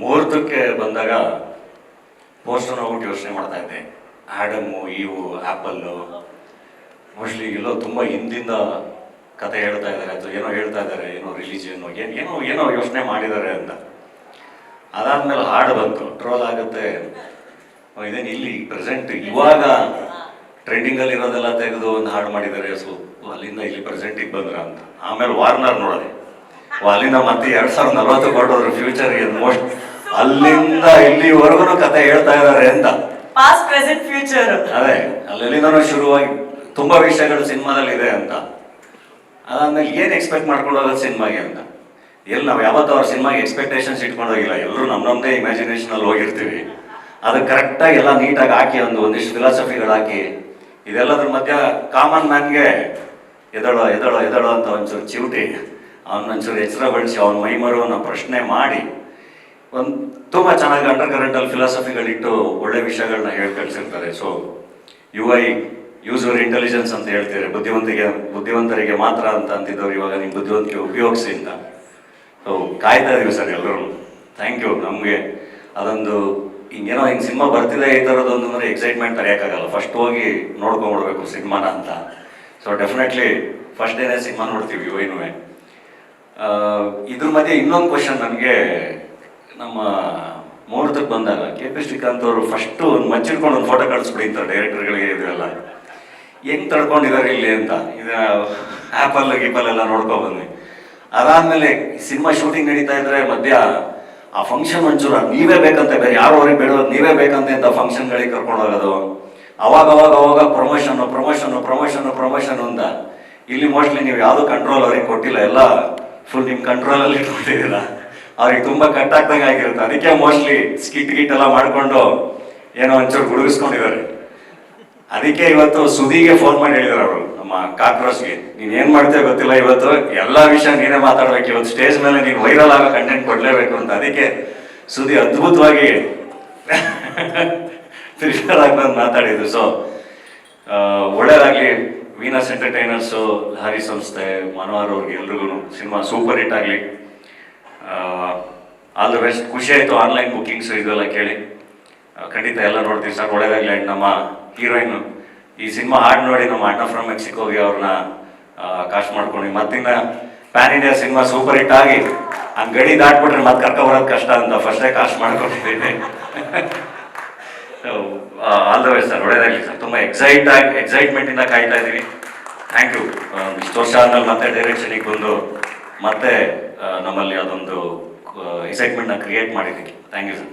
ಮುಹೂರ್ತಕ್ಕೆ ಬಂದಾಗ ಪೋಸ್ಟರ್ ಹೋಗ್ಬಿಟ್ಟು ಯೋಚನೆ ಮಾಡ್ತಾ ಇದ್ದೆ. ಆ್ಯಡಮು ಇವು ಆ್ಯಪಲ್ಲು, ಮೋಸ್ಟ್ಲಿ ಎಲ್ಲೋ ತುಂಬ ಹಿಂದಿಂದ ಕತೆ ಹೇಳ್ತಾ ಇದ್ದಾರೆ ಅಥವಾ ಏನೋ ಹೇಳ್ತಾ ಇದ್ದಾರೆ, ಏನೋ ರಿಲೀಜಿಯನ್ನು ಏನು, ಏನೋ ಏನೋ ಯೋಚನೆ ಮಾಡಿದ್ದಾರೆ ಅಂತ. ಅದಾದ್ಮೇಲೆ ಹಾಡು ಬಂತು. ಟ್ರೋಲ್ ಆಗುತ್ತೆ. ಇದೇನು ಇಲ್ಲಿ ಪ್ರೆಸೆಂಟ್ ಇವಾಗ ಟ್ರೆಂಡಿಂಗಲ್ಲಿ ಇರೋದೆಲ್ಲ ತೆಗೆದು ಒಂದು ಹಾಡು ಮಾಡಿದ್ದಾರೆ. ಸೊ ಅಲ್ಲಿಂದ ಇಲ್ಲಿ ಪ್ರೆಸೆಂಟಿಗೆ ಬಂದ್ರ ಅಂತ. ಆಮೇಲೆ ವಾರ್ನರ್ ನೋಡಿದೆ. ಅಲ್ಲಿಂದ ಮತ್ತೆ ಎರಡು ಸಾವಿರದ ನಲವತ್ತು ಕೊಟ್ಟೋದ್ರು ಫ್ಯೂಚರ್ಗೆ ಮೋಸ್ಟ್ ಅಲ್ಲಿಂದ ಇಲ್ಲಿವರೆಗೂ ಕತೆ ಹೇಳ್ತಾ ಇದ್ದಾರೆ ಅಂತ. ಪಾಸ್ಟ್ ಪ್ರೆಸೆಂಟ್ ಫ್ಯೂಚರ್ ಅದೇ ಅಲ್ಲೆಲ್ಲಿಂದನೂ ಶುರುವಾಗಿ ತುಂಬಾ ವಿಷಯಗಳು ಸಿನಿಮಾದಲ್ಲಿ ಇದೆ ಅಂತ. ಅದಾದ್ಮೇಲೆ ಏನ್ ಎಕ್ಸ್ಪೆಕ್ಟ್ ಮಾಡ್ಕೊಳ್ಳೋದ ಸಿನಿಮಾಗೆ ಅಂತ. ಎಲ್ಲಿ ನಾವು ಯಾವತ್ತೂ ಅವ್ರ ಸಿನಿಮಾಗೆ ಎಕ್ಸ್ಪೆಕ್ಟೇಷನ್ಸ್ ಇಟ್ಕೊಂಡೋಗಿಲ್ಲ. ಎಲ್ಲರೂ ನಮ್ಮ ನಮ್ಮದೇ ಇಮ್ಯಾಜಿನೇಷನ್ ಅಲ್ಲಿ ಹೋಗಿರ್ತೀವಿ. ಅದಕ್ಕೆ ಕರೆಕ್ಟಾಗಿ ಎಲ್ಲ ನೀಟಾಗಿ ಹಾಕಿ ಒಂದು ಒಂದಿಷ್ಟು ಫಿಲಾಸಫಿಗಳು ಹಾಕಿ ಇದೆಲ್ಲದ್ರ ಮಧ್ಯ ಕಾಮನ್ ಮ್ಯಾನ್ಗೆ ಎದಳೋ ಎದಳೋ ಎದಳೋ ಅಂತ ಒಂಚೂರು ಚಿವುಟಿ ಅವನ ಒಂಚೂರು ಎಚ್ಚರ ಬಳಸಿ ಅವನ ಮೈಮರುವನ್ನ ಪ್ರಶ್ನೆ ಮಾಡಿ ಒಂದು ತುಂಬ ಚೆನ್ನಾಗಿ ಅಂಡರ್ ಕರೆಂಟಲ್ಲಿ ಫಿಲಾಸಫಿಗಳಿಟ್ಟು ಒಳ್ಳೆ ವಿಷಯಗಳನ್ನ ಹೇಳಿ, ಕಳಿಸಿರ್ತಾರೆ. So you I user intelligence ಅಂತ ಹೇಳ್ತಾರೆ ಬುದ್ಧಿವಂತಿಗೆ, ಬುದ್ಧಿವಂತರಿಗೆ ಮಾತ್ರ ಅಂತ ಅಂತಿದ್ದವ್ರು ಇವಾಗ ನಿಮ್ಮ ಬುದ್ಧಿವಂತಿಕೆ ಉಪಯೋಗಿಸಿ ಅಂತ ಸೊ ಕಾಯ್ತಾ ಇದೀವಿ ಸರ್ ಎಲ್ಲರೂ ಥ್ಯಾಂಕ್ ಯು ನಮಗೆ ಅದೊಂದು ಹಿಂಗೇನೋ ಹಿಂಗೆ ಸಿನಿಮಾ ಬರ್ತಿದೆ ಈ ಥರದೊಂದು ಅಂದರೆ ಎಕ್ಸೈಟ್ಮೆಂಟ್ ತರೆಯೋಕ್ಕಾಗಲ್ಲ ಫಸ್ಟ್ ಹೋಗಿ ನೋಡ್ಕೊಂಡ್ಬಿಡ್ಬೇಕು ಸಿನಿಮಾನ ಅಂತ. ಸೊ ಡೆಫಿನೆಟ್ಲಿ ಫಸ್ಟ್ ಡೇನೇ ಸಿನಿಮಾ ನೋಡ್ತೀವಿ ಯುವೈನುವೆ ಇದ್ರ ಮಧ್ಯೆ ಇನ್ನೊಂದು ಕ್ವಶನ್ ನನಗೆ ನಮ್ಮ ಮುಹೂರ್ತಕ್ಕೆ ಬಂದಾಗ ಕೆ ಪಿ ಶ್ರೀಕಾಂತ್ ಅವರು ಫಸ್ಟು ಒಂದು ಮಚ್ಚಿಡ್ಕೊಂಡು ಒಂದು ಫೋಟೋ ಕಳಿಸ್ಬಿಡಿ ಅಂತ ಡೈರೆಕ್ಟರ್ಗಳಿಗೆ ಇದೆಲ್ಲ. ಹೆಂಗೆ ತಡ್ಕೊಂಡಿದ್ದಾರೆ ಇಲ್ಲಿ ಅಂತ. ಇದು ಆ್ಯಪಲ್ ಗೀಪಲ್ಲೆಲ್ಲ ನೋಡ್ಕೊ ನೋಡ್ಕೊಬಂದ್ವಿ ಅದಾದಮೇಲೆ ಸಿನಿಮಾ ಶೂಟಿಂಗ್ ನಡೀತಾ ಇದ್ರೆ ಮಧ್ಯ ಆ ಫಂಕ್ಷನ್ ಒಂಚೂರು, ನೀವೇ ಬೇಕಂತ, ಬೇರೆ ಯಾರು ಅವ್ರಿಗೆ ಬೇಡೋದು ನೀವೇ ಬೇಕಂತ ಅಂತ ಫಂಕ್ಷನ್ಗಳಿಗೆ ಕರ್ಕೊಂಡು ಹೋಗೋದು. ಅವಾಗ ಅವಾಗ ಅವಾಗ ಪ್ರಮೋಷನ್ ಪ್ರಮೋಷನ್ ಪ್ರಮೋಷನ್ ಪ್ರಮೋಷನ್ ಅಂತ. ಇಲ್ಲಿ ಮೋಸ್ಟ್ಲಿ ನೀವು ಯಾವುದೂ ಕಂಟ್ರೋಲ್ ಅವ್ರಿಗೆ ಕೊಟ್ಟಿಲ್ಲ, ಎಲ್ಲ ಫುಲ್ ನಿಮ್ಮ ಕಂಟ್ರೋಲಲ್ಲಿ ಇಟ್ಕೊಂಡಿದ್ದೀರಾ ಅವ್ರಿಗೆ ತುಂಬಾ ಕಟ್ ಆಗ್ದಂಗೆ ಆಗಿರುತ್ತೆ. ಅದಕ್ಕೆ ಮೋಸ್ಟ್ಲಿ ಸ್ಕಿಟ್ ಗಿಟ್ ಎಲ್ಲ ಮಾಡ್ಕೊಂಡು ಏನೋ ಒಂಚೂರು ಗುಡುಗಿಸ್ಕೊಂಡಿದ್ದಾರೆ. ಅದಕ್ಕೆ ಇವತ್ತು ಸುದಿಗೆ ಫೋನ್ ಮಾಡಿ ಹೇಳಿದ್ರು ಅವರು, ನಮ್ಮ ಕಾಕ್ರೋಚ್ಗೆ. ನೀನ್ ಏನ್ ಮಾಡ್ತೇವೆ ಗೊತ್ತಿಲ್ಲ ಇವತ್ತು? ಎಲ್ಲಾ ವಿಷಯ ನೀನೇ ಮಾತಾಡ್ಬೇಕು. ಇವತ್ತು ಸ್ಟೇಜ್ ಮೇಲೆ ನೀನು ವೈರಲ್ ಆಗೋ ಕಂಟೆಂಟ್ ಕೊಡ್ಲೇಬೇಕು ಅಂತ. ಅದಕ್ಕೆ ಸುದಿ ಅದ್ಭುತವಾಗಿ ಪ್ರಿಪೇರ್ ಆಗಿ ಬಂದು ಮಾತಾಡಿದ್ರು. ಸೊ ಒಳ್ಳೇದಾಗ್ಲಿ ವೀನಸ್ ಎಂಟರ್ಟೈನರ್ಸು ಲಹರಿ ಸಂಸ್ಥೆ ಮನೋಹರ್ ಅವ್ರಿಗೆ ಎಲ್ರಿಗೂ ಸಿನಿಮಾ ಸೂಪರ್ ಹಿಟ್ ಆಗಲಿ. ಆಲ್ ದ ಬೆಸ್ಟ್ ಖುಷಿ ಆಯಿತು ಆನ್ಲೈನ್ ಬುಕ್ಕಿಂಗ್ಸ್ ಇದೆಲ್ಲ ಕೇಳಿ. ಖಂಡಿತ ಎಲ್ಲ ನೋಡ್ತೀವಿ ಸರ್, ಒಳ್ಳೇದಾಗಲಿ ಆ್ಯಂಡ್ ನಮ್ಮ ಹೀರೋಯಿನ್ ಈ ಸಿನಿಮಾ ಹಾಡು ನೋಡಿ ನಮ್ಮ ಅಣ್ಣ ಫ್ರಮ್ ಮೆಕ್ಸಿಕೋಗೆ ಅವ್ರನ್ನ ಕಾಸ್ಟ್ ಮಾಡ್ಕೊಂಡು. ಮತ್ತಿನ್ನ pan India cinema super hit ಆಗಿ ಹಂಗೆ ಗಡಿ ದಾಟ್ಬಿಟ್ರೆ ಮತ್ತೆ ಕರ್ಕೊ ಬರೋದು ಕಷ್ಟ ಅಂತ ಫಸ್ಟೇ ಕಾಸ್ಟ್ ಮಾಡ್ಕೊಂಡಿದ್ದೀನಿ. ಆಲ್ ದ ಬೆಸ್ಟ್ ಸರ್, ಒಳ್ಳೇದಾಗಲಿ ಸರ್. ತುಂಬ ಎಕ್ಸೈಟ್ ಆಗಿ ಎಕ್ಸೈಟ್ಮೆಂಟಿಂದ ಕಾಯ್ತಾ ಇದ್ದೀವಿ ಥ್ಯಾಂಕ್ ಯು ಇಷ್ಟು ವರ್ಷ ಆದ್ಮೇಲೆ ಮತ್ತೆ ಡೈರೆಕ್ಷನಿಗೆ ಬಂದು ಮತ್ತೆ ನಮ್ಮಲ್ಲಿ ಅದೊಂದು ಎಕ್ಸೈಟ್ಮೆಂಟ್ನ ಕ್ರಿಯೇಟ್ ಮಾಡಿದ್ದೀವಿ ಥ್ಯಾಂಕ್ ಯು ಸರ್